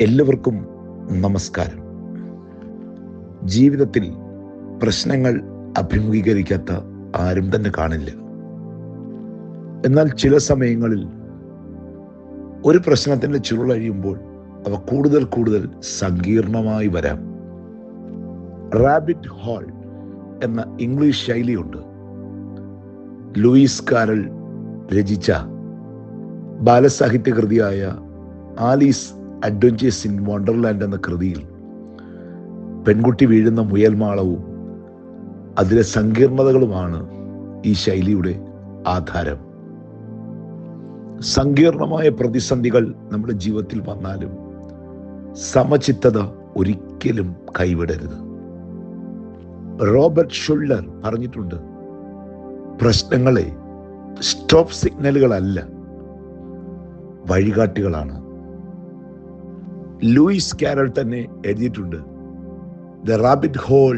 എല്ലാവർക്കും നമസ്കാരം. ജീവിതത്തിൽ പ്രശ്നങ്ങൾ അഭിമുഖീകരിക്കാത്ത ആരും തന്നെ കാണില്ല. എന്നാൽ ചില സമയങ്ങളിൽ ഒരു പ്രശ്നത്തിന്റെ ചുരുളഴിയുമ്പോൾ അവ കൂടുതൽ കൂടുതൽ സങ്കീർണമായി വരാം. റാബിറ്റ് ഹോൾ എന്ന ഇംഗ്ലീഷ് ശൈലിയുണ്ട്. ലൂയിസ് കാരൽ രചിച്ച ബാലസാഹിത്യകൃതിയായ ആലീസ് അഡ്വഞ്ചേഴ്സ് ഇൻ വണ്ടർലാൻഡ് എന്ന കൃതിയിൽ പെൺകുട്ടി വീഴുന്ന മുയൽമാളവും അതിലെ സങ്കീർണതകളുമാണ് ഈ ശൈലിയുടെ ആധാരം. സങ്കീർണമായ പ്രതിസന്ധികൾ നമ്മുടെ ജീവിതത്തിൽ വന്നാലും സമചിത്തത ഒരിക്കലും കൈവിടരുത്. റോബർട്ട് ഷുള്ളർ പറഞ്ഞിട്ടുണ്ട് പ്രശ്നങ്ങളെ സ്റ്റോപ്പ് സിഗ്നലുകളല്ല വഴികാട്ടികളാണ്. ലൂയിസ് കാരൽ തന്നെ എഴുതിയിട്ടുണ്ട് the rabbit hole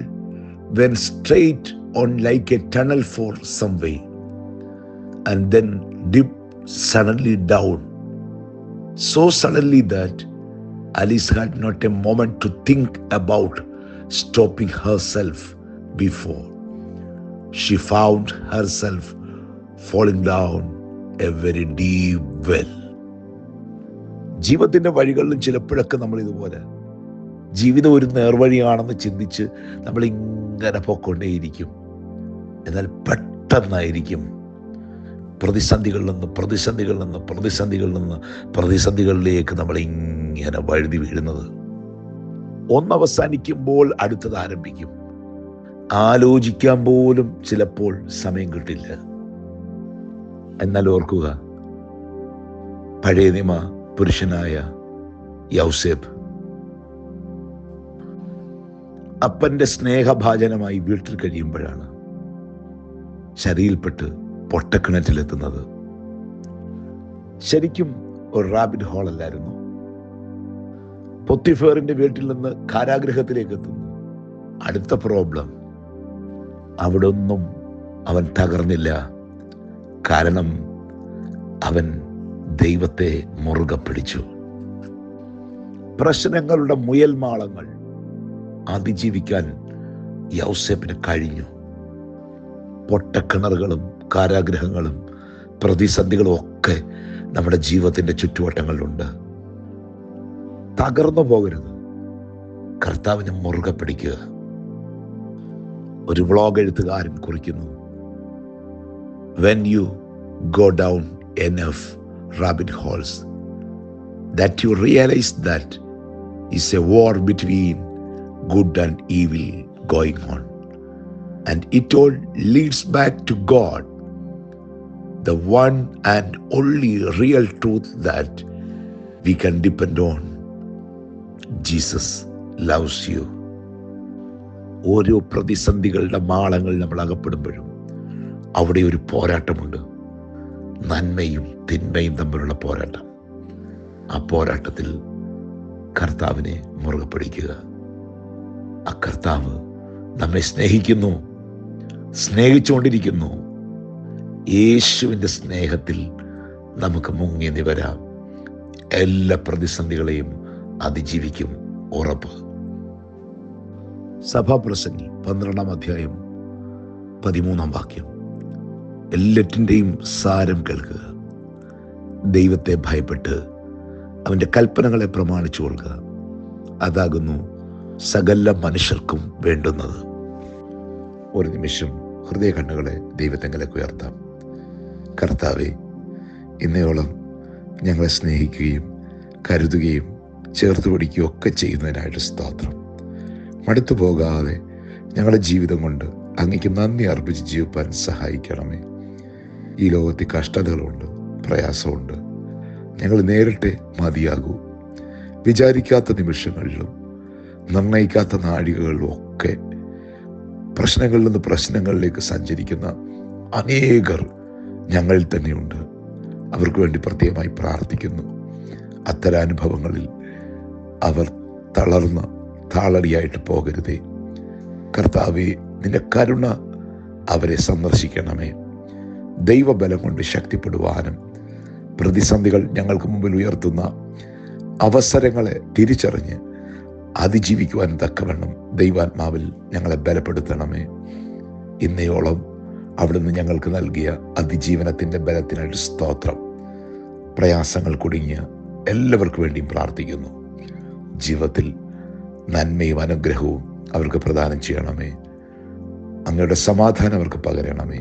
went straight on like a tunnel for some way and then dipped suddenly down so suddenly that Alice had not a moment to think about stopping herself before she found herself falling down a very deep well ജീവിതത്തിന്റെ വഴികളിലും ചിലപ്പോഴൊക്കെ നമ്മൾ ഇതുപോലെ ജീവിതം ഒരു നേർവഴിയാണെന്ന് ചിന്തിച്ച് നമ്മൾ ഇങ്ങനെ പൊക്കൊണ്ടേയിരിക്കും എന്നാൽ പെട്ടെന്നായിരിക്കും പ്രതിസന്ധികളിൽ നിന്ന് പ്രതിസന്ധികളിൽ നിന്ന് പ്രതിസന്ധികളിൽ നിന്ന് പ്രതിസന്ധികളിലേക്ക് നമ്മൾ ഇങ്ങനെ വഴുതി വീഴുന്നത്. ഒന്ന് അവസാനിക്കുമ്പോൾ അടുത്തത് ആരംഭിക്കും. ആലോചിക്കാൻ പോലും ചിലപ്പോൾ സമയം കിട്ടില്ല. എന്നാൽ ഓർക്കുക പഴയ നിയമ പുരുഷനായ യൗസേബ് അപ്പന്റെ സ്നേഹഭാജനമായി വീട്ടിൽ കഴിയുമ്പോഴാണ് ശരിയിൽപ്പെട്ട് പൊട്ടക്കിണറ്റിലെത്തുന്നത്. ശരിക്കും ഒരു റാബിഡ് ഹോൾ അല്ലായിരുന്നു. പൊത്തിഫേറിന്റെ വീട്ടിൽ നിന്ന് കാരാഗ്രഹത്തിലേക്ക് എത്തുന്നു. അടുത്ത പ്രോബ്ലം അവിടെ ഒന്നും അവൻ തകർന്നില്ല. കാരണം അവൻ ദൈവത്തെ മുറുകെ പിടിച്ചു. പ്രശ്നങ്ങളുടെ മുയൽമാളങ്ങൾ അതിജീവിക്കാൻ യൗസേപ്പിന് കഴിഞ്ഞു. പൊട്ടക്കിണറുകളും കാരാഗ്രഹങ്ങളും പ്രതിസന്ധികളും ഒക്കെ നമ്മുടെ ജീവിതത്തിന്റെ ചുറ്റുവട്ടങ്ങളിലുണ്ട്. തകർന്നു പോകരുത്. കർത്താവിനെ മുറുകെ പിടിക്കുക. ഒരു വ്ളോഗ് എഴുത്തുകാരൻ കുറിക്കുന്നു. When you go down enough rabbit holes that you realize that is a war between good and evil going on. And it all leads back to God, the one and only real truth that we can depend on. Jesus loves you. ഓരോ പ്രതിസന്ധികളുടെ മാളങ്ങൾ നമ്മൾ അകപ്പെടുമ്പോഴും അവിടെ ഒരു പോരാട്ടമുണ്ട് നന്മയും തിന്മയും തമ്മിലുള്ള പോരാട്ടം. ആ പോരാട്ടത്തിൽ കർത്താവിനെ മുറുകെ പിടിക്കുക. ആ കർത്താവ് നമ്മെ സ്നേഹിക്കുന്നു സ്നേഹിച്ചുകൊണ്ടിരിക്കുന്നു. യേശുവിന്റെ സ്നേഹത്തിൽ നമുക്ക് മുങ്ങി നിവരാം. എല്ലാ പ്രതിസന്ധികളെയും അതിജീവിക്കും ഉറപ്പ്. സഭാപ്രസംഗി പന്ത്രണ്ടാം അധ്യായം പതിമൂന്നാം വാക്യം. എല്ലാറ്റിന്റെയും സാരം കേൾക്കുക. ദൈവത്തെ ഭയപ്പെട്ട് അവന്റെ കൽപ്പനകളെ പ്രമാണിച്ചു കൊള്ളുക. അതാകുന്നു സകല മനുഷ്യർക്കും വേണ്ടുന്നത്. ഒരു നിമിഷം ഹൃദയ കണ്ണുകളെ ദൈവത്തെങ്കിലേക്ക് ഉയർത്താം. കർത്താവെ ഇന്നയോളം ഞങ്ങളെ സ്നേഹിക്കുകയും കരുതുകയും ചേർത്ത് പിടിക്കുകയും ഒക്കെ ചെയ്യുന്നതിനായിട്ട് സ്തോത്രം. മടുത്തു പോകാതെ ഞങ്ങളുടെ ജീവിതം കൊണ്ട് അങ്ങയ്ക്ക് നന്ദി അർപ്പിച്ച് ജീവിപ്പാൻ സഹായിക്കണമേ. ഈ ലോകത്തിൽ കഷ്ടതകളുണ്ട് പ്രയാസമുണ്ട്. ഞങ്ങൾ നേരിട്ടേ മതിയാകൂ. വിചാരിക്കാത്ത നിമിഷങ്ങളിലും നിർണയിക്കാത്ത നാഴികകളിലും ഒക്കെ പ്രശ്നങ്ങളിൽ നിന്ന് പ്രശ്നങ്ങളിലേക്ക് സഞ്ചരിക്കുന്ന അനേകർ ഞങ്ങളിൽ തന്നെയുണ്ട്. അവർക്ക് വേണ്ടി പ്രത്യേകമായി പ്രാർത്ഥിക്കുന്നു. അത്തരം അനുഭവങ്ങളിൽ അവർ തളർന്ന് താളടിയായിട്ട് പോകരുതേ. കർത്താവെ നിന്റെ കരുണ അവരെ സന്ദർശിക്കണമേ. ദൈവബലം കൊണ്ട് ശക്തിപ്പെടുവാനും പ്രതിസന്ധികൾ ഞങ്ങൾക്ക് മുമ്പിൽ ഉയർത്തുന്ന അവസരങ്ങളെ തിരിച്ചറിഞ്ഞ് അതിജീവിക്കുവാൻ തക്കവണ്ണം ദൈവാത്മാവിൽ ഞങ്ങളെ ബലപ്പെടുത്തണമേ. ഇന്നയോളം അവിടുന്ന് ഞങ്ങൾക്ക് നൽകിയ അതിജീവനത്തിന്റെ ബലത്തിനായിട്ട് സ്തോത്രം. പ്രയാസങ്ങൾ കുടുങ്ങിയ എല്ലാവർക്കും വേണ്ടിയും പ്രാർത്ഥിക്കുന്നു. ജീവിതത്തിൽ നന്മയും അനുഗ്രഹവും അവർക്ക് പ്രദാനം ചെയ്യണമേ. അങ്ങയുടെ സമാധാനം അവർക്ക് പകരണമേ.